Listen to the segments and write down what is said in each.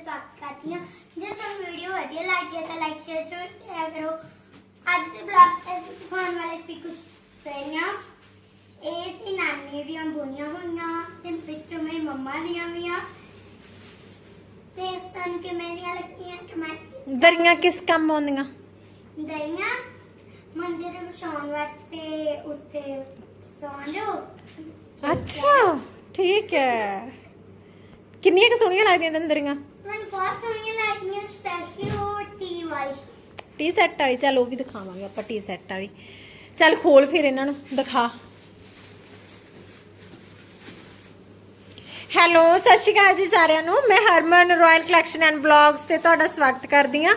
ਸਵਾਗਤ ਕਰਦੀ ਹਾਂ। ਜੇ ਸਾਨੂੰ ਵੀਡੀਓ ਵਧੀਆ ਲੱਗੀ ਹੈ ਤਾਂ ਲਾਈਕ ਸ਼ੇਅਰ ਜ਼ਰੂਰ ਕਰੋ। ਅੱਜ ਦੇ ਬਲੌਗ ਤੇ ਦਿਖਾਉਣ ਵਾਲੇ ਸੀ ਕੁਝ ਸੇਰੀਆਂ ਇਹ ਸੀ ਨਾਨੀ ਦੀਆਂ ਬੁਣੀਆਂ ਹੋਈਆਂ ਤੇ ਵਿੱਚੋਂ ਮੇਰੀ ਮੰਮਾ ਦੀਆਂ ਵੀ ਆ। ਤੇ ਸਾਨੂੰ ਕਿਵੇਂ ਦੀਆਂ ਲੱਗੀਆਂ ਕਿ ਮੈਂ ਦਰੀਆਂ ਕਿਸ ਕੰਮ ਆਉਂਦੀਆਂ? ਦਈਆਂ ਮੰਜੇ ਦੇ ਵਿਛਾਉਣ ਵਾਸਤੇ ਉੱਤੇ ਸੌਂ ਜਾਓ ਅੱਛਾ ਠੀਕ ਹੈ। ਕਿੰਨੀਆਂ ਕੁ ਸੋਹਣੀਆਂ ਲੱਗਦੀਆਂ ਤੈਨੂੰ ਦਰੀਆਂ? ਬਹੁਤ ਸੋਹਣੀਆਂ ਲੱਗਦੀਆਂ ਸਪੈਸ਼ਲੀ ਉਹ ਟੀ ਵਾਲੀ। ਟੀ ਸੈੱਟ ਵਾਲੀ, ਚੱਲ ਉਹ ਵੀ ਦਿਖਾਵਾਂਗੇ ਆਪਾਂ ਟੀ ਸੈੱਟ ਵਾਲੀ। ਚੱਲ ਖੋਲ ਫਿਰ ਇਹਨਾਂ ਨੂੰ, ਦਿਖਾ। ਹੈਲੋ ਸਤਿ ਸ਼੍ਰੀ ਅਕਾਲ ਜੀ ਸਾਰਿਆਂ ਨੂੰ। ਮੈਂ Harman royal collection and vlogs ਤੇ ਤੁਹਾਡਾ ਸਵਾਗਤ ਕਰਦੀ ਹਾਂ।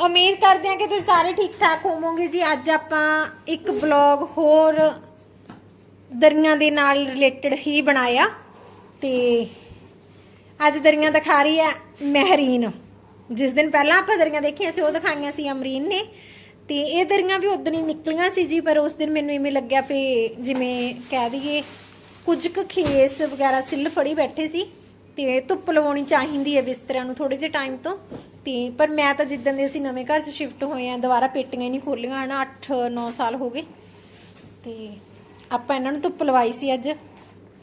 ਉਮੀਦ ਕਰਦੇ ਹਾਂ ਕਿ ਤੁਸੀਂ ਸਾਰੇ ਠੀਕ ਠਾਕ ਹੋਵੋਗੇ ਜੀ। ਅੱਜ ਆਪਾਂ ਇੱਕ ਵਲੌਗ ਹੋਰ ਦਰੀਆਂ ਦੇ ਨਾਲ ਰਿਲੇਟਡ ਹੀ ਬਣਾਇਆ ਤੇ ਅੱਜ ਦਰੀਆਂ ਦਿਖਾ ਰਹੀ ਹੈ ਮਹਿਰੀਨ। ਜਿਸ ਦਿਨ ਪਹਿਲਾਂ ਆਪਾਂ ਦਰੀਆਂ ਦੇਖੀਆਂ ਸੀ, ਉਹ ਦਿਖਾਈਆਂ ਸੀ ਅਮਰੀਨ ਨੇ। ਤੇ ਇਹ ਦਰੀਆਂ ਵੀ ਉਦੋਂ ਹੀ ਨਿਕਲੀਆਂ ਸੀ ਜੀ, ਪਰ ਉਸ ਦਿਨ ਮੈਨੂੰ ਇਵੇਂ ਲੱਗਿਆ ਵੀ ਜਿਵੇਂ ਕਹਿ ਦਈਏ ਕੁਝ ਕੁ ਖੇਸ ਵਗੈਰਾ ਸਿੱਲ ਫੜੀ ਬੈਠੇ ਸੀ। ਤੇ ਧੁੱਪ ਲਵਾਉਣੀ ਚਾਹੀਦੀ ਹੈ ਬਿਸਤਰਿਆਂ ਨੂੰ ਥੋੜੇ ਜਿਹੇ ਟਾਈਮ ਤੋਂ। ਤੇ ਪਰ ਮੈਂ ਤਾਂ ਜਿੱਦਾਂ ਦੇ ਅਸੀਂ ਨਵੇਂ ਘਰ 'ਚ ਸ਼ਿਫਟ ਹੋਏ ਆ ਦੁਬਾਰਾ ਪੇਟੀਆਂ ਹੀ ਨਹੀਂ ਖੋਲੀਆਂ, ਹਨਾ 8-9 ਸਾਲ ਹੋ ਗਏ। ਤੇ ਆਪਾਂ ਇਹਨਾਂ ਨੂੰ ਧੁੱਪ ਲਵਾਈ ਸੀ ਅੱਜ।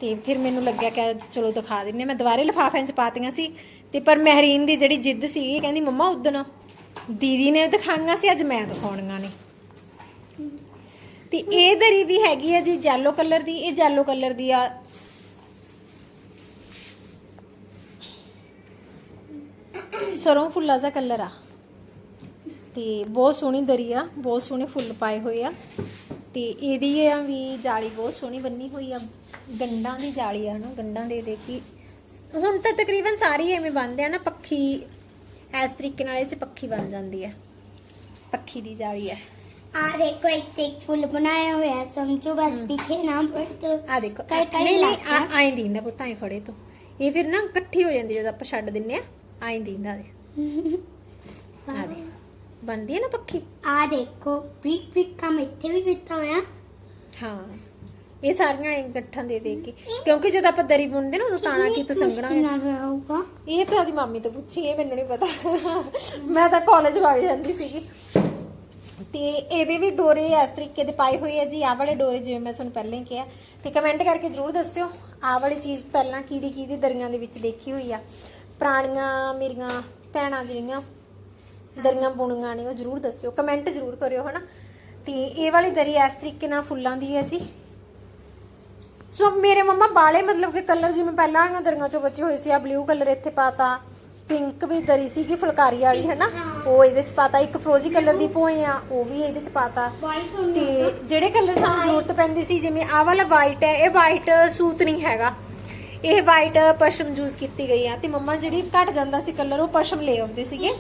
ਤੇ ਫਿਰ ਮੈਨੂੰ ਲੱਗਿਆ ਕਿ ਚਲੋ ਦਿਖਾ ਦਿੰਨੇ ਮੈਂ ਦੁਬਾਰੇ ਲਿਫਾਫਿਆਂ 'ਚ ਪਾਤੀਆਂ ਸੀ ਤੇ ਪਰ ਮਹਿਰੀਨ ਦੀ ਜਿਹੜੀ ਜਿੱਦ ਸੀ, ਕਹਿੰਦੀ, ਮੰਮਾ, ਉਦਣ ਦੀਦੀ ਨੇ ਦਿਖਾਈਆਂ ਸੀ, ਅੱਜ ਮੈਂ ਦਿਖਾਉਣੀਆਂ ਨੇ। ਤੇ ਇਹ ਦਰੀ ਵੀ ਹੈਗੀ ਹੈ ਜੀ ਜੈਲੋ ਕਲਰ ਦੀ, ਇਹ ਜੈਲੋ ਕਲਰ ਦੀ ਆ। ਸਰੋਂ ਫੁੱਲਾ ਦਾ ਕਲਰ ਆ। ਤੇ ਬਹੁਤ ਸੋਹਣੀ ਦਰੀ ਆ ਬਹੁਤ ਸੋਹਣੇ ਫੁੱਲ ਪਾਏ ਹੋਏ ਆ। ਤੇ ਇਹਦੀ ਆ ਵੀ ਜਾਲੀ ਬਹੁਤ ਸੋਹਣੀ ਬੰਨੀ ਹੋਈ ਆ ਗੰਡਾਂ ਦੀ ਜਾਲੀ ਆ ਨਾ ਗੰਡਾਂ ਦੇ ਦੇ ਕੀ। ਹੁਣ ਤਾਂ ਤਕਰੀਬਨ ਸਾਰੀ ਐਵੇਂ ਬੰਨਦੇ ਆ ਨਾ ਪੱਖੀ ਇਸ ਤਰੀਕੇ ਨਾਲ ਇਹ ਚ ਪੱਖੀ ਬਣ ਜਾਂਦੀ ਆ ਪੱਖੀ ਦੀ ਜਾਲੀ ਆ। ਆ ਦੇਖੋ ਇੱਕ ਇੱਕ ਫੁੱਲ ਬਣਾਇਆ ਹੋਇਆ ਸਮਝੋ ਬਸ ਦਿਖੇ ਨਾ ਬਟ ਆ ਦੇਖੋ ਨਹੀਂ ਨਹੀਂ। ਆਈ ਦਿੰਦਾ ਪੁੱਤਾਂ ਹੀ ਫੜੇ ਤੋਂ। ਇਹ ਫਿਰ ਨਾ ਇਕੱਠੀ ਹੋ ਜਾਂਦੀ ਜਦੋਂ ਆਪਾਂ ਛੱਡ ਦਿੰਨੇ ਆ ਆਈ ਦਿੰਦਾ ਦੇ। ਆ ਦੇ ਬਣਦੀ ਹੈ ਨਾ ਪੱਖੀ? ਆ ਦੇਖੋ ਬ੍ਰਿਕ ਬ੍ਰਿਕ ਕੰਮ ਇੱਥੇ ਵੀ ਕੀਤਾ ਹੋਇਆ। ਹਾਂ ਇਹ ਸਾਰੀਆਂ ਇਕੱਠਾਂ ਦੇ ਦੇ ਕੇ। ਕਿਉਂਕਿ ਜਦੋਂ ਆਪਾਂ ਦਰੀ ਬੁਣਦੇ ਨਾ ਉਦੋਂ ਤਾਣਾ ਕੀ ਤੋਂ ਸੰਗਣਾ ਹੋਊਗਾ ਇਹ ਤੁਹਾਡੀ ਮੰਮੀ ਤੋਂ ਪੁੱਛੀ ਇਹ ਮੈਨੂੰ ਨਹੀਂ ਪਤਾ। ਮੈਂ ਤਾਂ ਕਾਲਜ ਵਗ ਜਾਂਦੀ ਸੀਗੀ। ਤੇ ਇਹਦੇ ਵੀ ਡੋਰੇ ਇਸ ਤਰੀਕੇ ਦੇ ਪਾਏ ਹੋਏ ਆ ਜੀ। ਆਹ ਵਾਲੇ ਡੋਰੇ ਜਿਵੇਂ ਮੈਂ ਤੁਹਾਨੂੰ ਪਹਿਲਾਂ ਹੀ ਕਿਹਾ। ਤੇ ਕਮੈਂਟ ਕਰਕੇ ਜਰੂਰ ਦੱਸਿਓ ਆਹ ਵਾਲੀ ਚੀਜ਼ ਪਹਿਲਾਂ ਕਿਹਦੀ ਕਿਹਦੀ ਦਰੀਆਂ ਦੇ ਵਿੱਚ ਦੇਖੀ ਹੋਈ ਆ। ਪੁਰਾਣੀਆਂ ਮੇਰੀਆਂ ਭੈਣਾਂ ਜਿਹੜੀਆਂ ਦਰੀਆਂ ਬੁਣੀਆਂ ਨੇ ਉਹ ਜਰੂਰ ਦੱਸਿਓ ਕਮੈਂਟ ਜਰੂਰ ਕਰਿਓ ਹਨਾ? ਤੇ ਇਹ ਵਾਲੀ ਦਰੀ ਇਸ ਤਰੀਕੇ ਨਾਲ ਫੁੱਲਾਂ ਦੀ ਹੈ ਜੀ। ਸੋ ਮੇਰੇ ਮੰਮਾ ਬਾਲੇ ਮਤਲਬ ਕਿ ਕਲਰ ਜਿਵੇਂ ਪਹਿਲਾਂ ਵਾਲੀਆਂ ਦਰੀਆਂ ਚੋਂ ਬਚੇ ਹੋਏ ਸੀ ਆ ਬਲੂ ਕਲਰ ਇੱਥੇ ਪਾਤਾ ਪਿੰਕ ਵੀ ਦਰੀ ਸੀਗੀ ਫੁਲਕਾਰੀ ਵਾਲੀ ਹੈ। ਨਾ ਉਹ ਇਹਦੇ ਚ ਪਾਤਾ ਇੱਕ ਫਰੋਜ਼ੀ ਕਲਰ ਦੀ ਭੋਏ ਆ ਉਹ ਵੀ ਇਹਦੇ ਚ ਪਾਤਾ। ਤੇ ਜਿਹੜੇ ਕਲਰ ਸਾਨੂੰ ਜ਼ਰੂਰਤ ਪੈਂਦੀ ਸੀ ਜਿਵੇਂ ਆਹ ਵਾਲਾ ਵਾਈਟ ਹੈ ਇਹ ਵਾਈਟ ਸੂਤ ਨਹੀਂ ਹੈਗਾ। ਇਹ ਵਾਈਟ ਪਸ਼ਮ ਯੂਜ਼ ਕੀਤੀ ਗਈ ਆ ਤੇ ਮੰਮਾ ਜਿਹੜੀ ਘਟ ਜਾਂਦਾ ਸੀ ਕਲਰ ਉਹ ਪਸ਼ਮ ਲੈ ਆਉਂਦੇ ਸੀਗੇ।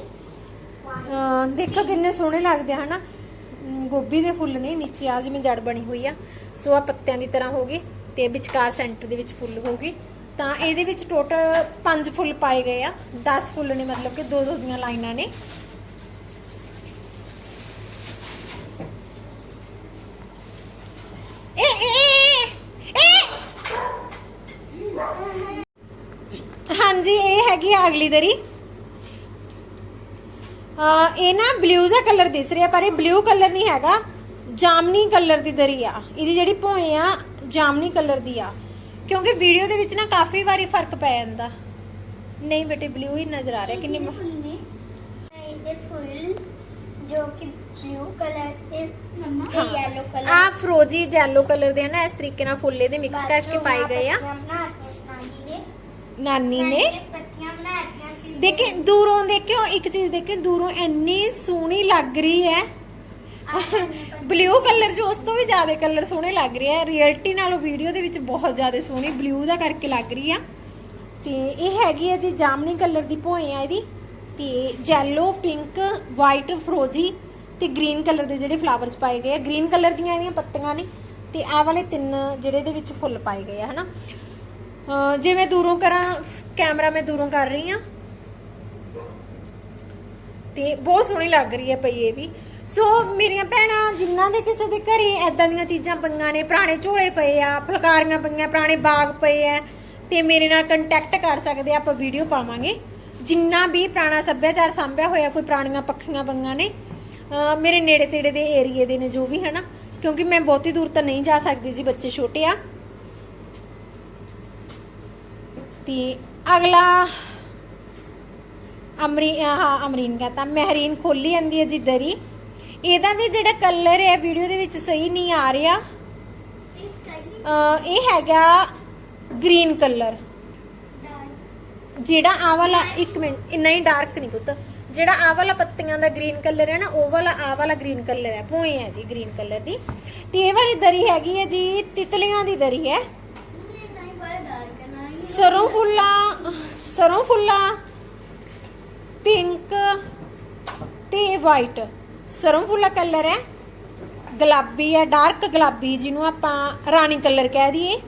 ਦੇਖੋ ਕਿੰਨੇ ਸੋਹਣੇ ਲੱਗਦੇ ਆ, ਹਨਾ? ਅਮ ਗੋਭੀ ਦੇ ਫੁੱਲ ਨੇ, ਨੀਚੇ ਆ ਜਿਵੇਂ ਜੜ ਬਣੀ ਹੋਈ ਆ। ਸੋ ਆ ਪੱਤਿਆਂ ਦੀ ਤਰ੍ਹਾਂ ਹੋ ਗਏ ਤੇ ਵਿਚਕਾਰ ਸੈਂਟਰ ਦੇ ਵਿੱਚ ਫੁੱਲ ਹੋ ਗਏ। ਤਾਂ ਇਹਦੇ ਵਿੱਚ ਟੋਟਲ 5 ਫੁੱਲ ਪਾਏ ਗਏ ਆ। 10 ਫੁੱਲ ਨੇ, ਮਤਲਬ ਕਿ ਦੋ ਦੋ ਦੀਆਂ ਲਾਈਨਾਂ ਨੇ। ਹਾਂਜੀ, ਇਹ ਹੈਗੀ ਆ ਅਗਲੀ ਦਰੀ। ਇਹ ਨਾ ਬਲੂ ਦਾ ਕਲਰ ਦਿਸ ਰਿਹਾ ਪਰ ਇਹ ਬਲੂ ਕਲਰ ਨਹੀਂ ਹੈਗਾ ਜਾਮਨੀ ਕਲਰ ਦੀ ਦਰੀ ਆ। ਇਹਦੀ ਜਿਹੜੀ ਭੋਏ ਆ ਜਾਮਨੀ ਕਲਰ ਦੀ ਆ। ਕਿਉਂਕਿ ਵੀਡੀਓ ਦੇ ਵਿੱਚ ਨਾ ਕਾਫੀ ਵਾਰੀ ਫ਼ਰਕ ਪੈ ਜਾਂਦਾ। ਨਹੀਂ ਬੇਟੇ ਬਲੂ ਹੀ ਨਜ਼ਰ ਆ ਰਿਹਾ ਕਿੰਨੀ ਇਹਦੇ ਫੁੱਲ ਜੋ ਕਿ ਬਲੂ ਕਲਰ ਤੇ ਮੰਮਾ। yellow ਕਲਰ ਆ ਫਰੋਜੀ ਜੈਲੋ ਕਲਰ ਦੇ ਹਨਾ ਇਸ ਤਰੀਕੇ ਨਾਲ ਫੁੱਲ ਇਹਦੇ ਮਿਕਸ ਕਰਕੇ ਪਾਏ ਗਏ ਆ। ਨਾਨੀ ਨੇ। ਪੱਤੀਆਂ ਬਣਾਈਆਂ ਸੀ ਦੇਖੇ, ਦੂਰੋਂ ਦੇਖਿਓ, ਇੱਕ ਚੀਜ਼ ਦੇਖਿਓ, ਦੂਰੋਂ ਇੰਨੀ ਸੋਹਣੀ ਲੱਗ ਰਹੀ ਹੈ। ਬਲੂ ਕਲਰ 'ਚ ਉਸ ਤੋਂ ਵੀ ਜ਼ਿਆਦਾ ਕਲਰ ਸੋਹਣੇ ਲੱਗ ਰਹੇ ਹੈ ਰਿਐਲਿਟੀ ਨਾਲੋਂ ਵੀਡੀਓ ਦੇ ਵਿੱਚ ਬਹੁਤ ਜ਼ਿਆਦਾ ਸੋਹਣੀ ਬਲੂ ਦਾ ਕਰਕੇ ਲੱਗ ਰਹੀ ਆ। ਤੇ ਇਹ ਹੈਗੀ ਹੈ ਜੀ ਜਾਮਨੀ ਕਲਰ ਦੀ ਭੋਏ ਆ ਇਹਦੀ। ਤੇ ਜੈਲੋ ਪਿੰਕ ਵਾਈਟ ਫਰੋਜੀ ਤੇ ਗ੍ਰੀਨ ਕਲਰ ਦੇ ਜਿਹੜੇ ਫਲਾਵਰਸ ਪਾਏ ਗਏ ਆ। ਗ੍ਰੀਨ ਕਲਰ ਦੀਆਂ ਇਹਦੀਆਂ ਪੱਤੀਆਂ ਨੇ ਤੇ ਆਹ ਵਾਲੇ ਤਿੰਨ ਜਿਹੜੇ ਇਹਦੇ ਵਿੱਚ ਫੁੱਲ ਪਾਏ ਗਏ ਆ, ਹਨਾ। ਅਹ ਜੇ ਮੈਂ ਦੂਰੋਂ ਕਰਾਂ ਕੈਮਰਾ ਮੈਂ ਦੂਰੋਂ ਕਰ ਰਹੀ ਆ। ਤੇ ਬਹੁਤ ਸੋਹਣੀ ਲੱਗ ਰਹੀ ਹੈ ਪਈ ਇਹ ਵੀ। ਸੋ ਮੇਰੀਆਂ ਭੈਣਾਂ ਜਿਨ੍ਹਾਂ ਦੇ ਕਿਸੇ ਦੇ ਘਰੇ ਐਦਾਂ ਦੀਆਂ ਚੀਜ਼ਾਂ ਪਈਆਂ ਨੇ, ਪੁਰਾਣੇ ਝੋਲੇ ਪਏ ਆ, ਫੁਲਕਾਰੀਆਂ ਪਈਆਂ, ਪੁਰਾਣੇ ਬਾਗ ਪਏ ਆ, ਤੇ ਮੇਰੇ ਨਾਲ ਕੰਟੈਕਟ ਕਰ ਸਕਦੇ ਆ, ਆਪਾਂ ਵੀਡੀਓ ਪਾਵਾਂਗੇ। ਜਿੰਨਾ ਵੀ ਪੁਰਾਣਾ ਸੱਭਿਆਚਾਰ ਸੰਭਿਆ ਹੋਇਆ, ਕੋਈ ਪੁਰਾਣੀਆਂ ਪੱਖੀਆਂ ਬੰਗਾਂ ਨੇ ਮੇਰੇ ਨੇੜੇ ਤੇੜੇ ਦੇ ਏਰੀਏ ਦੇ ਨੇ ਜੋ ਵੀ, ਹਨਾ? ਕਿਉਂਕਿ ਮੈਂ ਬਹੁਤੀ ਦੂਰ ਤਾਂ ਨਹੀਂ ਜਾ ਸਕਦੀ ਸੀ ਬੱਚੇ ਛੋਟੇ ਆ। ਤੇ ਅਗਲਾ ਅਮਰੀ ਹਾਂ ਅਮਰੀਨ ਕਹਤਾ ਮਹਿਰੀਨ ਖੋਲੀ ਜਾਂਦੀ ਹੈ ਜੀ ਦਰੀ ਇਹਦਾ ਵੀ ਜਿਹੜਾ ਕਲਰ ਹੈ ਵੀਡੀਓ ਦੇ ਵਿੱਚ ਸਹੀ ਨਹੀਂ ਆ ਰਿਹਾ। ਇਹ ਹੈਗਾ ਗ੍ਰੀਨ ਕਲਰ ਜਿਹੜਾ ਆ ਵਾਲਾ ਇੱਕ ਮਿੰਟ ਇੰਨਾ ਹੀ ਡਾਰਕ ਨਹੀਂ ਪੁੱਤ। ਜਿਹੜਾ ਆ ਵਾਲਾ ਪੱਤੀਆਂ ਦਾ ਗ੍ਰੀਨ ਕਲਰ ਹੈ ਨਾ ਉਹ ਵਾਲਾ ਆ ਵਾਲਾ ਗ੍ਰੀਨ ਕਲਰ ਹੈ ਭੋਏ ਹੈ ਜੀ ਗ੍ਰੀਨ ਕਲਰ ਦੀ। ਤੇ ਇਹ ਵਾਲੀ ਦਰੀ ਹੈਗੀ ਹੈ ਜੀ ਤਿਤਲੀਆਂ ਦੀ ਦਰੀ ਨਹੀਂ ਹੀ। ਸਰੋਂ ਫੁੱਲਾ ਸਰੋਂ ਫੁੱਲਾ। ਪਿੰਕ ਤੇ ਵਾਈਟ। ਸਰੋਂ ਫੁੱਲਾ ਕਲਰ ਹੈ। ਗੁਲਾਬੀ ਹੈ, ਡਾਰਕ ਗੁਲਾਬੀ ਜਿਹਨੂੰ ਆਪਾਂ ਰਾਣੀ ਕਲਰ ਕਹਿ ਦਈਏ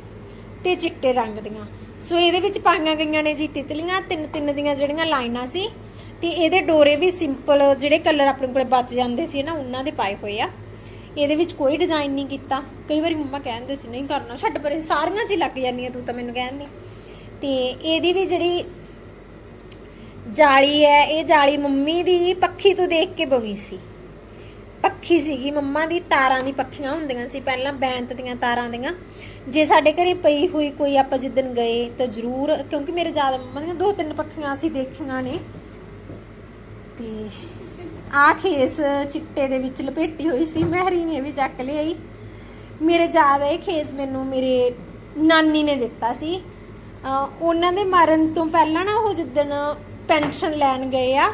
ਤੇ ਚਿੱਟੇ ਰੰਗ ਦੀਆਂ। ਸੋ ਇਹਦੇ ਵਿੱਚ ਪਾਈਆਂ ਗਈਆਂ ਨੇ ਜੀ ਤਿਤਲੀਆਂ, ਤਿੰਨ ਤਿੰਨ ਦੀਆਂ ਜਿਹੜੀਆਂ ਲਾਈਨਾਂ ਸੀ। ਤੇ ਇਹਦੇ ਡੋਰੇ ਵੀ ਸਿੰਪਲ ਜਿਹੜੇ ਕਲਰ ਆਪਣੇ ਕੋਲੇ ਬਚ ਜਾਂਦੇ ਸੀ ਨਾ, ਉਹਨਾਂ ਦੇ ਪਾਏ ਹੋਏ ਆ। ਇਹਦੇ ਵਿੱਚ ਕੋਈ ਡਿਜ਼ਾਈਨ ਨਹੀਂ ਕੀਤਾ। ਕਈ ਵਾਰੀ ਮੰਮਾ ਕਹਿੰਦੇ ਸੀ, ਨਹੀਂ ਕਰਨਾ, ਛੱਡ ਪਰੇ, ਸਾਰੀਆਂ 'ਚ ਹੀ ਲੱਗ ਜਾਂਦੀਆਂ, ਤੂੰ ਤਾਂ ਮੈਨੂੰ ਕਹਿੰਦੀ। ਤੇ ਇਹਦੀ ਵੀ ਜਿਹੜੀ ਜਾਲੀ ਹੈ, ਇਹ ਜਾਲੀ ਮੰਮੀ ਦੀ ਪੱਖੀ ਤੋਂ ਦੇਖ ਕੇ ਬਣੀ ਸੀ। ਪੱਖੀ ਸੀਗੀ ਮੰਮਾ ਦੀ, ਤਾਰਾਂ ਦੀ ਪੱਖੀਆਂ ਹੁੰਦੀਆਂ ਸੀ, ਪਹਿਲਾਂ ਬੈਂਤ ਦੀਆਂ ਤਾਰਾਂ ਦੀਆਂ। ਜੇ ਸਾਡੇ ਘਰੇ ਪਈ ਹੋਈ ਕੋਈ ਆਪਾਂ ਜਿੱਦਣ ਗਏ ਤਾਂ ਜ਼ਰੂਰ, ਕਿਉਂਕਿ ਮੇਰੇ ਜ਼ਿਆਦਾ ਮੰਮਾ ਦੀਆਂ ਦੋ ਤਿੰਨ ਪੱਖੀਆਂ ਅਸੀਂ ਦੇਖੀਆਂ ਨੇ। ਤੇ ਆ ਖੇਸ ਚਿੱਟੇ ਦੇ ਵਿੱਚ ਲਪੇਟੀ ਹੋਈ ਸੀ, ਮਹਿਰੀ ਨੇ ਵੀ ਚੱਕ ਲਈ ਮੇਰੇ ਜ਼ਿਆਦਾ ਇਹ ਖੇਸ ਮੈਨੂੰ ਮੇਰੇ ਨਾਨੀ ਨੇ ਦਿੱਤਾ ਸੀ। ਉਹਨਾਂ ਦੇ ਮਰਨ ਤੋਂ ਪਹਿਲਾਂ ਨਾ ਉਹ ਜਿੱਦਣ ਪੈਨਸ਼ਨ ਲੈਣ ਗਏ ਆ।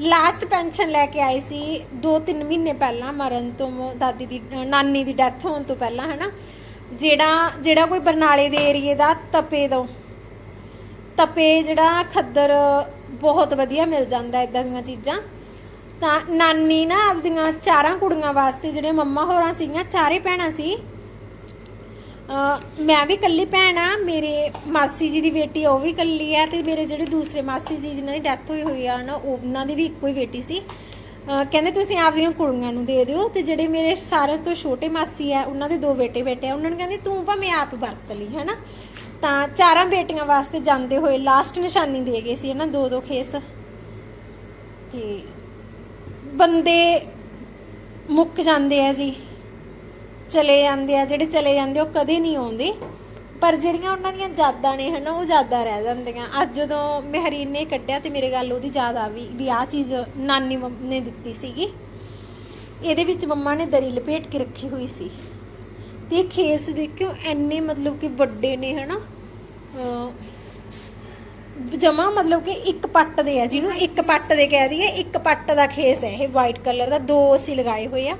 ਲਾਸਟ ਪੈਨਸ਼ਨ ਲੈ ਕੇ ਆਏ ਸੀ 2-3 ਮਹੀਨੇ ਪਹਿਲਾਂ ਮਰਨ ਤੋਂ, ਦਾਦੀ ਦੀ, ਨਾਨੀ ਦੀ ਡੈਥ ਹੋਣ ਤੋਂ ਪਹਿਲਾਂ, ਹਨਾ। ਜਿਹੜਾ ਜਿਹੜਾ ਕੋਈ ਬਰਨਾਲੇ ਦੇ ਏਰੀਏ ਦਾ ਤਪੇ ਤੋਂ ਤਪੇ ਜਿਹੜਾ ਖੱਦਰ ਬਹੁਤ ਵਧੀਆ ਮਿਲ ਜਾਂਦਾ ਇਦਾਂ ਦੀਆਂ ਚੀਜ਼ਾਂ। ਤਾਂ ਨਾਨੀ ਨਾ ਆਪਦੀਆਂ ਚਾਰਾਂ ਕੁੜੀਆਂ ਵਾਸਤੇ ਜਿਹੜੇ ਮੰਮਾ ਹੋਰਾਂ ਸੀਗੀਆਂ, ਚਾਰੇ ਭੈਣਾਂ ਸੀ ਮੈਂ ਵੀ ਇਕੱਲੀ ਭੈਣ ਆ, ਮੇਰੇ ਮਾਸੀ ਜੀ ਦੀ ਬੇਟੀ ਉਹ ਵੀ ਇਕੱਲੀ ਆ ਤੇ ਮੇਰੇ ਜਿਹੜੇ ਦੂਸਰੇ ਮਾਸੀ ਜੀ ਜਿਨ੍ਹਾਂ ਦੀ ਡੈਥ ਹੋਈ ਹੋਈ ਆ ਨਾ, ਉਹਨਾਂ ਦੀ ਵੀ ਇੱਕੋ ਹੀ ਬੇਟੀ ਸੀ। ਅਹ ਕਹਿੰਦੇ ਤੁਸੀਂ ਆਪਦੀਆਂ ਕੁੜੀਆਂ ਨੂੰ ਦੇ ਦਿਓ ਤੇ ਜਿਹੜੇ ਮੇਰੇ ਸਾਰਿਆਂ ਤੋਂ ਛੋਟੇ ਮਾਸੀ ਆ, ਉਹਨਾਂ ਦੇ ਦੋ ਬੇਟੇ ਬੇਟੇ ਆ, ਉਹਨਾਂ ਨੂੰ ਕਹਿੰਦੇ ਤੂੰ ਭਾਵੇਂ ਆਪ ਵਰਤ ਲਈ, ਹੈਨਾ? ਤਾਂ ਚਾਰਾਂ ਬੇਟੀਆਂ ਵਾਸਤੇ ਜਾਂਦੇ ਹੋਏ ਲਾਸਟ ਨਿਸ਼ਾਨੀ ਦੇ ਗਏ ਸੀ, ਹਨਾ ਦੋ ਦੋ ਖੇਸ। ਤੇ ਬੰਦੇ ਮੁੱਕ ਜਾਂਦੇ ਆ ਜੀ। ਚਲੇ ਜਾਂਦੇ ਆ ਜਿਹੜੇ ਚਲੇ ਜਾਂਦੇ ਉਹ ਕਦੇ ਨਹੀਂ ਆਉਂਦੇ। ਪਰ ਜਿਹੜੀਆਂ ਉਹਨਾਂ ਦੀਆਂ ਯਾਦਾਂ ਨੇ ਹਨਾ ਉਹ ਯਾਦਾਂ ਰਹਿ ਜਾਂਦੀਆਂ। ਅੱਜ ਜਦੋਂ ਮਹਿਰੀਨ ਨੇ ਕੱਢਿਆ ਤੇ ਮੇਰੇ ਗੱਲ ਉਹਦੀ ਯਾਦ ਆ ਵੀ ਵੀ ਆਹ ਚੀਜ਼ ਨਾਨੀ ਮੰਮ- ਨੇ ਦਿੱਤੀ ਸੀਗੀ। ਇਹਦੇ ਵਿੱਚ ਮੰਮਾ ਨੇ ਦਰੀ ਲਪੇਟ ਕੇ ਰੱਖੀ ਹੋਈ ਸੀ। ਤੇ ਖੇਸ ਦੇਖਿਓ ਐਨੇ ਮਤਲਬ ਕਿ ਵੱਡੇ ਨੇ ਹਨਾ। ਜਮਾ ਮਤਲਬ ਕਿ ਇੱਕ ਪੱਟ ਦੇ ਆ ਜਿਹਨੂੰ ਇੱਕ ਪੱਟ ਦੇ ਕਹਿ ਦਈਏ ਇੱਕ ਪੱਟ ਦਾ ਖੇਸ ਹੈ ਇਹ ਵਾਈਟ ਕਲਰ ਦਾ। ਦੋ ਅਸੀਂ ਲਗਾਏ ਹੋਏ ਆ।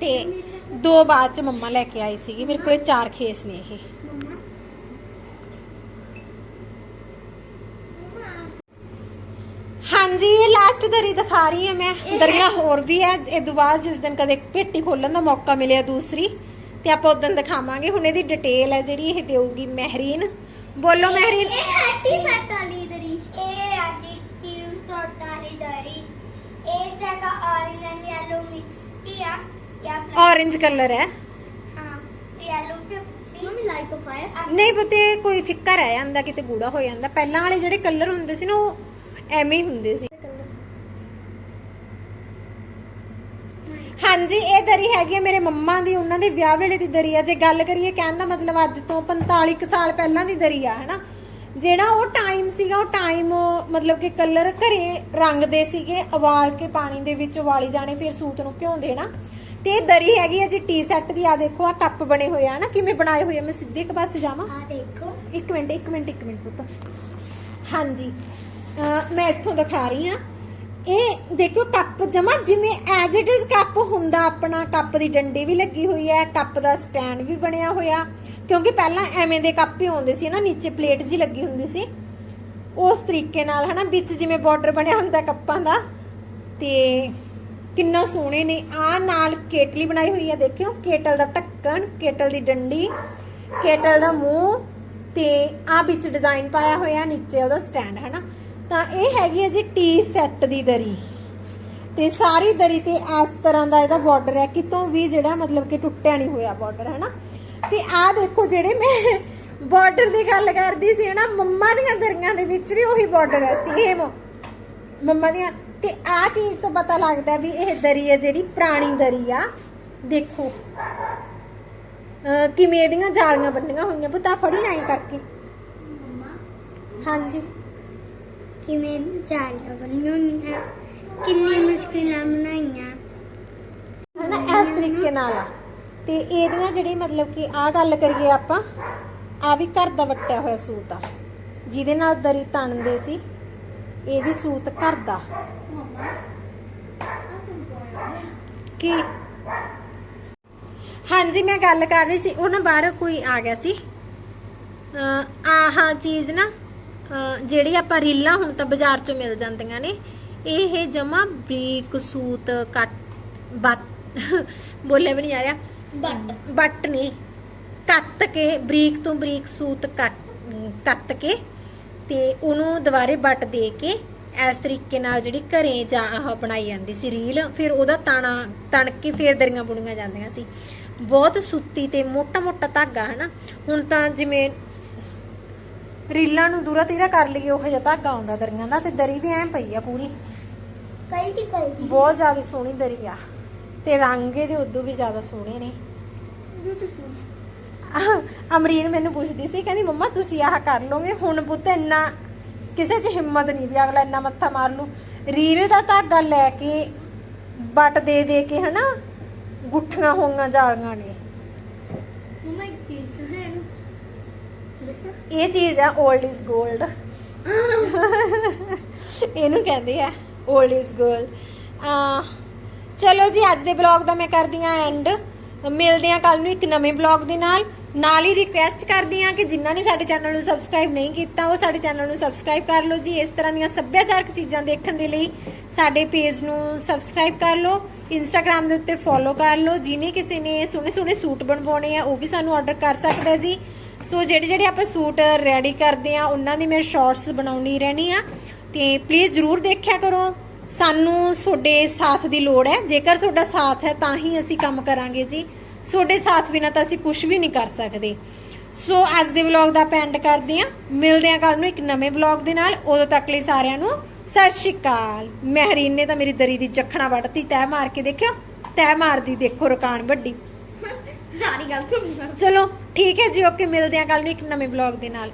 ਤੇ ਦੋ ਬਾਅਦ ਚ ਮੰਮਾ ਲੈ ਕੇ ਆਈ ਸੀਗੀ ਮੇਰੇ ਕੋਲੇ ਚਾਰ ਖੇਸ ਨੇ ਇਹ। ਹਾਂਜੀ ਇਹ ਲਾਸਟ ਦਰੀ ਦਿਖਾ ਰਹੀ ਹਾਂ ਮੈਂ। ਦਰੀਆਂ ਹੋਰ ਵੀ ਹੈ ਇਹ ਤੋਂ ਬਾਅਦ ਜਿਸ ਦਿਨ ਕਦੇ ਪੇਟੀ ਖੋਲਣ ਦਾ ਮੌਕਾ ਮਿਲਿਆ ਦੂਸਰੀ ਤੇ ਆਪਾਂ ਉਦੋਂ ਦਿਖਾਵਾਂਗੇ। ਹੁਣ ਇਹਦੀ ਡਿਟੇਲ ਹੈ ਜਿਹੜੀ ਇਹ ਦੇਊਗੀ ਮਹਿਰੀਨ। ਬੋਲੋ ਮਹਿਰੀਨ। ਇਹ ਹੱਟੀ ਸੱਟ ਵਾਲੀ ਦਰੀ। ਇਹ ਆਦੀ ਕਿਊ ਸੱਟ ਵਾਲੀ ਦਰੀ। ਇਹ ਜਗ੍ਹਾ orange and yellow mix ਕੀ ਆ। ਜਾਂ ਔਰੇਂਜ ਕਲਰ ਨਹੀਂ ਪੁੱਤੇ ਕੋਈ ਫਿੱਕਾ ਰਹਿ ਜਾਂਦਾ ਕਿਤੇ ਗੂੜਾ ਹੋ ਜਾਂਦਾ ਪਹਿਲਾਂ ਵਾਲੇ ਜਿਹੜੇ ਕਲਰ ਹੁੰਦੇ ਸੀ ਨਾ ਉਹ ਐਵੇਂ ਹੀ ਹੁੰਦੇ ਸੀ ਹਾਂਜੀ ਇਹ ਦਰੀ ਹੈਗੀ ਹੈ ਮੇਰੇ ਮੰਮਾ ਦੀ ਉਹਨਾਂ ਦੇ ਵਿਆਹ ਵੇਲੇ ਦੀ ਦਰੀ ਆ ਜੇ ਗੱਲ ਕਰੀਏ ਕਹਿਣ ਦਾ ਮਤਲਬ ਅੱਜ ਤੋਂ 45 ਸਾਲ ਪਹਿਲਾਂ ਦੀ ਦਰੀ ਆ ਹਨਾ ਜਿਹੜਾ ਉਹ ਟਾਈਮ ਸੀਗਾ ਉਹ ਟਾਈਮ ਮਤਲਬ ਕਿ ਕਲਰ ਘਰੇ ਰੰਗਦੇ ਸੀਗੇ ਉਬਾਲ ਕੇ ਪਾਣੀ ਦੇ ਵਿੱਚ ਉਬਾਲੀ ਜਾਣੇ ਫਿਰ ਸੂਤ ਨੂੰ ਭਿਉਂ ਦੇਣਾ ਤੇ ਇਹ ਦਰੀ ਹੈਗੀ ਹੈ ਜੀ ਟੀ ਸੈੱਟ ਦੀ ਆ ਦੇਖੋ ਆ ਕੱਪ ਬਣੇ ਹੋਏ ਆ ਨਾ ਕਿਵੇਂ ਬਣਾਏ ਹੋਏ ਆ ਮੈਂ ਸਿੱਧੇ ਇੱਕ ਪਾਸੇ ਜਾਵਾਂ? ਆ ਦੇਖੋ। ਇੱਕ ਮਿੰਟ ਇੱਕ ਮਿੰਟ ਇੱਕ ਮਿੰਟ ਪੁੱਤ। ਹਾਂਜੀ। ਮੈਂ ਇੱਥੋਂ ਦਿਖਾ ਰਹੀ ਹਾਂ। ਇਹ ਦੇਖੋ ਕੱਪ ਜਮਾ ਜਿਵੇਂ ਐਜ਼ ਇਟ ਇਜ਼ ਕੱਪ ਹੁੰਦਾ ਆਪਣਾ ਕੱਪ ਦੀ ਡੰਡੀ ਵੀ ਲੱਗੀ ਹੋਈ ਹੈ ਕੱਪ ਦਾ ਸਟੈਂਡ ਵੀ ਬਣਿਆ ਹੋਇਆ। ਕਿਉਂਕਿ ਪਹਿਲਾਂ ਐਵੇਂ ਦੇ ਕੱਪ ਹੀ ਆਉਂਦੇ ਸੀ ਨਾ ਨੀਚੇ ਪਲੇਟ ਜੀ ਲੱਗੀ ਹੁੰਦੀ ਸੀ। ਉਸ ਤਰੀਕੇ ਨਾਲ ਹਨਾ ਵਿੱਚ ਜਿਵੇਂ ਬਾਰਡਰ ਬਣਿਆ ਹੁੰਦਾ ਕੱਪਾਂ ਦਾ। ਤੇ ਕਿੰਨਾ ਸੋਹਣੇ ਨੇ। ਆ ਨਾਲ ਕੇਟਲੀ ਬਣਾਈ ਹੋਈ ਹੈ ਦੇਖਿਓ। ਕੇਟਲ ਦਾ ਢੱਕਣ, ਕੇਟਲ ਦੀ ਡੰਡੀ, ਕੇਟਲ ਦਾ ਮੂੰਹ ਤੇ ਆ ਵਿੱਚ ਡਿਜ਼ਾਈਨ ਪਾਇਆ ਹੋਇਆ, ਨੀਚੇ ਉਹਦਾ ਸਟੈਂਡ ਹੈ ਤਾਂ ਇਹ ਹੈਗੀ ਹੈ ਜੀ ਟੀ ਸੈੱਟ ਦੀ ਦਰੀ। ਤੇ ਸਾਰੀ ਦਰੀ ਤੇ ਇਸ ਤਰ੍ਹਾਂ ਦਾ ਇਹਦਾ ਬਾਰਡਰ ਹੈ। ਕਿਤੋਂ ਵੀ ਜਿਹੜਾ ਮਤਲਬ ਕਿ ਟੁੱਟਿਆ ਨਹੀਂ ਹੋਇਆ ਬਾਰਡਰ ਹੈ ਤੇ ਆਹ ਦੇਖੋ ਜਿਹੜੇ ਮੈਂ ਬਾਰਡਰ ਦੀ ਗੱਲ ਕਰਦੀ ਸੀ ਨਾ ਮੰਮਾ ਦੀਆਂ ਦਰੀਆਂ ਦੇ ਵਿੱਚ ਵੀ ਉਹੀ ਬਾਰਡਰ ਹੈ ਸੇਮ ਮੰਮਾ ਦੀਆਂ ਤੇ ਆ ਚੀਜ਼ ਤੋਂ ਪਤਾ ਲੱਗਦਾ ਵੀ ਇਹ ਦਰੀ ਹੈ ਜਿਹੜੀ ਪੁਰਾਣੀ ਦਰੀ ਆ। ਦੇਖੋ। ਕਿਵੇਂ ਇਹਦੀਆਂ ਜਾਲੀਆਂ ਬੰਨੀਆਂ ਹੋਈਆਂ ਪੁੱਤਾ ਫੜੀ ਐਂ ਕਰਕੇ। ਹਾਂਜੀ। ਕਿਵੇਂ ਚਾਲੀਆਂ ਬਣੀਆਂ ਹੋਈਆਂ? ਕਿੰਨੀ ਮੁਸ਼ਕਿਲਾਂ ਬਣਾਈਆਂ ਹਨਾ ਇਸ ਤਰੀਕੇ ਨਾਲ ਤੇ ਇਹਦੀਆਂ ਜਿਹੜੀ ਮਤਲਬ ਕਿ ਆ ਗੱਲ ਕਰੀਏ ਆਪਾਂ ਆ ਵੀ ਘਰ ਦਾ ਵੱਟਿਆ ਹੋਇਆ ਸੂਤ ਆ। ਜਿਹਦੇ ਨਾਲ ਦਰੀ ਤਣਦੇ ਸੀ ਇਹ ਵੀ ਸੂਤ ਘਰ ਦਾ। ਕੀ? ਹਾਂਜੀ ਮੈਂ ਗੱਲ ਕਰ ਰਹੀ ਸੀ। ਉਹ ਨਾ ਬਾਹਰ ਕੋਈ ਆ ਗਿਆ ਸੀ। ਆਹ ਚੀਜ਼ ਨਾ ਜਿਹੜੀ ਆਪਾਂ ਰੀਲਾਂ ਹੁਣ ਤਾਂ ਬਾਜ਼ਾਰ ਚੋਂ ਮਿਲ ਜਾਂਦੀਆਂ ਨੇ ਇਹ ਜਮਾ ਬਰੀਕ ਸੂਤ ਕੱਟ ਬੱਤ ਬੋਲੇ ਵੀ ਨਹੀਂ ਆ ਰਿਹਾ। ਬੱਟ। ਬੱਟ ਨਹੀਂ ਕੱਤ ਕੇ ਬਰੀਕ ਤੋਂ ਬਰੀਕ ਸੂਤ ਕੱਟ ਕੱਤ ਕੇ ਤੇ ਉਹਨੂੰ ਦੁਬਾਰੇ ਬੱਟ ਦੇ ਕੇ ਇਸ ਤਰੀਕੇ ਨਾਲ ਜਿਹੜੀ ਘਰੇ ਜਾ ਆਹ ਬਣਾਈ ਜਾਂਦੀ ਸੀ ਰੀਲ ਫਿਰ ਉਹਦਾ ਤਾਣਾ ਤਣ ਕੇ ਫੇਰ ਦਰੀਆਂ ਬੁਣੀਆਂ ਜਾਂਦੀਆਂ ਸੀ। ਬਹੁਤ ਸੁੱਤੀ ਤੇ ਮੋਟਾ ਮੋਟਾ ਧਾਗਾ ਹਨਾ? ਹੁਣ ਤਾਂ ਜਿਵੇਂ ਰੀਲਾਂ ਨੂੰ ਦੂਰਾ ਤੀਰਾ ਕਰ ਲਈਏ ਉਹ ਜਿਹਾ ਧਾਗਾ ਆਉਂਦਾ ਦਰੀਆਂ ਦਾ ਤੇ ਦਰੀ ਵੀ ਐਂ ਪਈ ਆ ਪੂਰੀ। ਕਈ ਦੀ ਕਈ ਦੀ ਬਹੁਤ ਜ਼ਿਆਦਾ ਸੋਹਣੀ ਦਰੀ ਆ। ਤੇ ਰੰਗ ਇਹਦੇ ਉਦੋਂ ਵੀ ਜ਼ਿਆਦਾ ਸੋਹਣੇ ਨੇ। ਅਮਰੀਨ ਮੈਨੂੰ ਪੁੱਛਦੀ ਸੀ ਕਹਿੰਦੀ ਮੰਮਾ ਤੁਸੀਂ ਆਹ ਕਰ ਲੋਗੇ ਹੁਣ ਪੁੱਤ ਇੰਨਾ ਕਿਸੇ 'ਚ ਹਿੰਮਤ ਨਹੀਂ ਵੀ ਅਗਲਾ ਇੰਨਾ ਮੱਥਾ ਮਾਰ ਲੂ। ਰੀਲ ਦਾ ਧਾਗਾ ਲੈ ਕੇ ਬਟ ਦੇ ਦੇ ਕੇ ਹਨਾ ਗੁੱਠੀਆਂ ਹੋਈਆਂ ਜਾਲੀਆਂ ਨੇ। ਮਮਾ ਚੀਜ਼ ਹੈ 올ਡ ਇਜ਼ 골ਡ ਇਹਨੂੰ ਕਹਿੰਦੇ ਆ 올ਡ ਇਜ਼ 골ਡ ਚਲੋ ਜੀ ਅੱਜ ਦੇ ਬਲੌਗ ਦਾ ਮੈਂ ਕਰਦੀ ਆ ਐਂਡ ਮਿਲਦੇ ਆ ਕੱਲ ਨੂੰ ਇੱਕ ਨਵੇਂ ਬਲੌਗ ਦੇ ਨਾਲ। ਨਾਲ ਹੀ ਰਿਕੁਐਸਟ ਕਰਦੀ ਆ ਕਿ ਜਿਨ੍ਹਾਂ ਨੇ ਸਾਡੇ ਚੈਨਲ ਨੂੰ ਸਬਸਕ੍ਰਾਈਬ ਨਹੀਂ ਕੀਤਾ, ਉਹ ਸਾਡੇ ਚੈਨਲ ਨੂੰ ਸਬਸਕ੍ਰਾਈਬ ਕਰ ਲਓ ਜੀ। ਇਸ ਤਰ੍ਹਾਂ ਦੀਆਂ ਸੱਭਿਆਚਾਰਕ ਚੀਜ਼ਾਂ ਦੇਖਣ ਦੇ ਲਈ ਸਾਡੇ ਪੇਜ ਨੂੰ ਸਬਸਕ੍ਰਾਈਬ ਕਰ ਲਓ ਇੰਸਟਾਗ੍ਰam ਦੇ ਉੱਤੇ ਫੋਲੋ ਕਰ ਲਓ। ਜਿਹਨੇ ਕਿਸੇ ਨੇ ਸੋਹਣੇ ਸੋਹਣੇ ਸੂਟ ਬਣਵਾਉਣੇ ਆ, ਉਹ ਵੀ ਸਾਨੂੰ ਆਰਡਰ ਕਰ ਸਕਦਾ ਜੀ। ਸੋ ਜਿਹੜੇ ਜਿਹੜੇ ਆਪਾਂ ਸੂਟ ਰੈਡੀ ਕਰਦੇ ਆ, ਉਹਨਾਂ ਦੀ ਮੈਂ ਸ਼ਾਰਟਸ ਬਣਾਉਣੀ ਰਹਿਣੀ ਆ। ਤੇ ਪਲੀਜ਼ ਜਰੂਰ ਦੇਖਿਆ ਕਰੋ। ਸਾਨੂੰ ਤੁਹਾਡੇ ਸਾਥ ਦੀ ਲੋੜ ਹੈ। ਜੇਕਰ ਤੁਹਾਡਾ ਸਾਥ ਹੈ, ਤਾਂ ਹੀ ਅਸੀਂ ਕੰਮ ਕਰਾਂਗੇ ਜੀ। ਤੁਹਾਡੇ ਸਾਥ ਬਿਨਾਂ ਤਾਂ ਅਸੀਂ ਕੁਝ ਵੀ ਨਹੀਂ ਕਰ ਸਕਦੇ। ਸੋ ਅੱਜ ਦੇ ਵਲੌਗ ਦਾ ਆਪਾਂ ਐਂਡ ਕਰਦੇ ਆ ਮਿਲਦੇ ਆ ਕੱਲ ਨੂੰ ਇੱਕ ਨਵੇਂ ਵਲੌਗ ਦੇ ਨਾਲ। ਉਦੋਂ ਤੱਕ ਲਈ ਸਾਰਿਆਂ ਨੂੰ ਸਤਿ ਸ਼੍ਰੀ ਅਕਾਲ। ਮਹਿਰੀਨ ਨੇ ਤਾਂ ਮੇਰੀ ਦਰੀ ਦੀ ਜੱਖਣਾ ਵੱਢਤੀ ਤੈ ਮਾਰ ਕੇ ਦੇਖਿਓ। ਤੈ ਮਾਰਦੀ ਦੇਖੋ ਰਕਾਨ ਵੱਡੀ। ਸਾਰੀ ਗੱਲ ਸੁਣ ਚਲੋ ਠੀਕ ਹੈ ਜੀ ਓਕੇ ਮਿਲਦੇ ਆ ਕੱਲ ਨੂੰ ਇੱਕ ਨਵੇਂ ਵਲੌਗ ਦੇ ਨਾਲ।